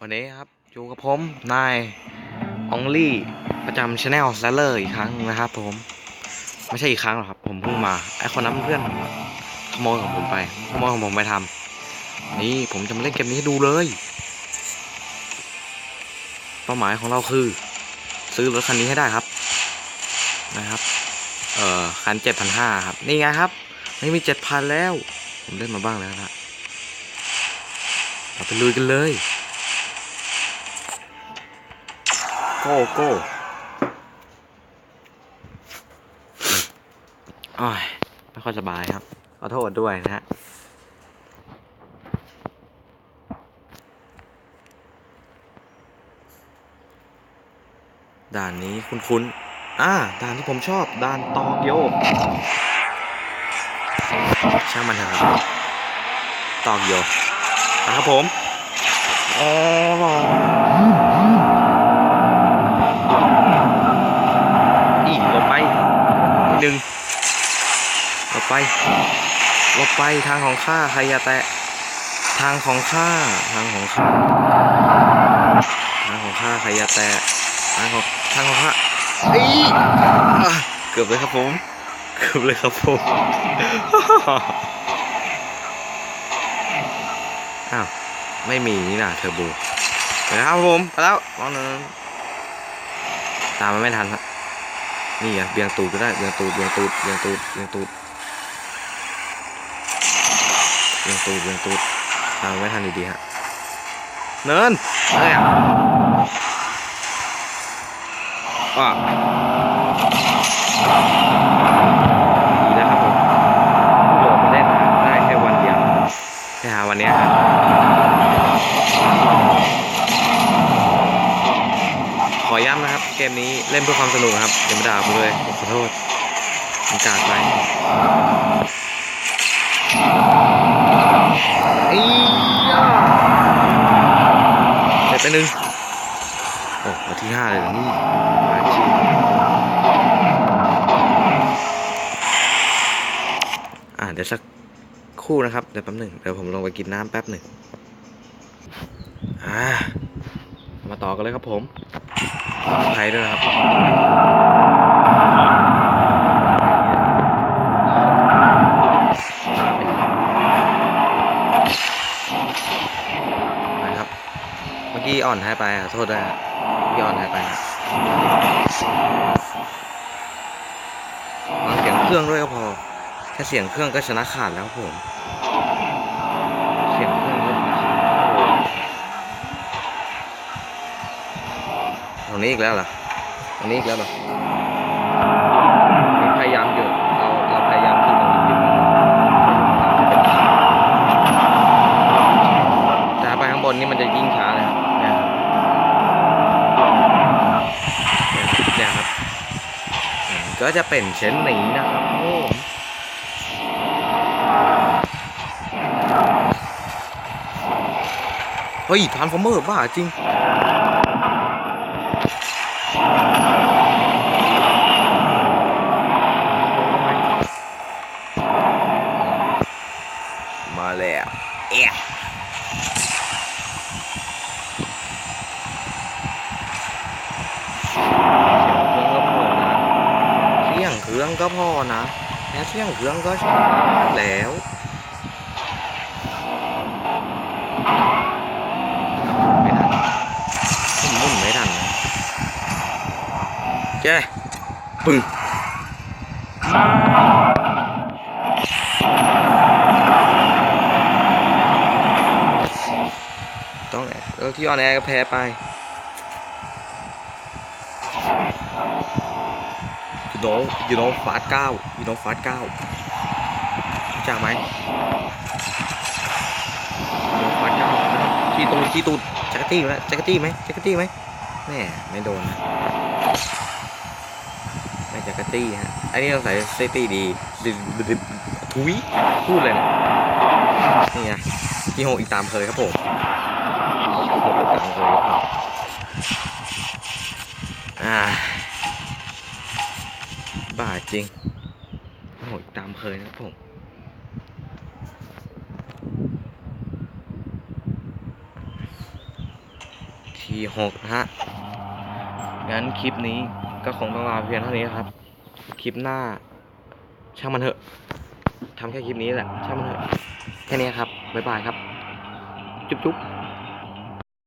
วันนี้ครับอยู่กับผม นายองลี่ประจำช anel แซลเลอร์อีกครั้งนะครับผม ไม่ใช่อีกครั้งหรอกครับ ผมเพิ่งมาไอคนนั้นเพื่อนผมอะขโมยของผมไปขโมยของผมไปทำนี่ผมจะมาเล่นเกมนี้ให้ดูเลยเป้าหมายของเราคือ ซื้อรถคันนี้ให้ได้ครับ นะครับ เอ่อคันเจ็ดพันห้าครับ นี่ไงครับ ไม่มีเจ็ดพันแล้ว ผมเล่นมาบ้างแล้วนะเราไปลุยกันเลย ก้โก้อ้อยไม่ค่อยสบายครับ ขอโทษด้วยนะฮะด่านนี้คุ้นๆ อ่า ด่านที่ผมชอบ ด่านตอกโยกช่างมันเถอะครับตอกโยกนะครับผมอ๋ออี ลบไปลบไปทางของข้าใครอย่าแตะ ทางของข้าทางของข้าทางของข้าใครอย่าแตะทางของทางของข้าอีอะเกือบเลยครับผม เกือบเลยครับผมอ้าวไม่มีนี่นะเทอร์โบไปแล้วครับผมไปแล้วมองนึงตามมันไม่ทันครับนี่ไงเบียงตูดก็ได้เบียงตูดเบียงตูดเบียงตูดเบียงตูด เบียงตูดเบียงตูดตามไม่ทันอยู่ดีฮะ เนินเอ้ยอะดีแล้วครับผมโหลดมาเล่นได้แค่วันเดียวแค่หาวันนี้ยฮะขอย้ำนะครับ เกมนี้เล่นเพื่อความสนุกนะครับอย่ามาด่าผมเลยผมขอโทษมันกากไป อีย่าเสร็จไปหนึ่งโอ้มาที่ห้าเลยเหรอนี่มาชีอ่าเดี๋ยวสักคู่นะครับ เดี๋ยวแป๊บหนึ่งเดี๋ยวผมลงไปกินน้ำแป๊บหนึ่งอ่ามาต่อกันเลยครับผมขออภัยด้วยนะครับ อกี้อ่อนหายไปขอโทษด้วยพี่อ่อนหายไปบฟังเสียงเครื่องด้วยก็พอแค่เสียงเครื่องก็ชนะขาดแล้วผม เสียงเครื่องก็ชนะขาดตรงนี้อีกแล้วเหรอตรงนี้อีกแล้วเหรอ ก็จะเป็นเช่นนี้นะครับผมเฮ้ยทานฟอร์เมอร์บ้าจริง มาแล้วเอ๊ะเสียงเครื่อง ก็พอนะแค่เสียงเครื่องก็ชาแล้วไม่ทันผมมุ่นไม่ทันนะเจ้ปึ้งต้องเออที่ออนแอร์ก็แพ้ไป ยูโนยูโนฟาสเก้ายูโนฟาสเก้ารู้จักไหมยูโนฟาสเก้าที่ตูดที่ตูดจ็คเกรตี้ไหมแจ็คเกรตี้ไหมจ็คเกรตี้ไหมแม่ไม่โดนนะไม่จ็คเกรตี้ฮะอันนี้ต้องใส่เซตี้ดีดิบดิบทุยพูดเลยนะนี่ไงที่โฮอีกตามเคยครับผมอ่า จริงโอ้โหตามเคยนะผมทีหกนะฮะ งั้นคลิปนี้ก็คงต้องลาเพียงเท่านี้ครับ คลิปหน้า ช่างมันเถอะทำแค่คลิปนี้แหละ ช่างมันเถอะ แค่นี้ครับ บ๊ายบายครับ จุ๊บจุ๊บ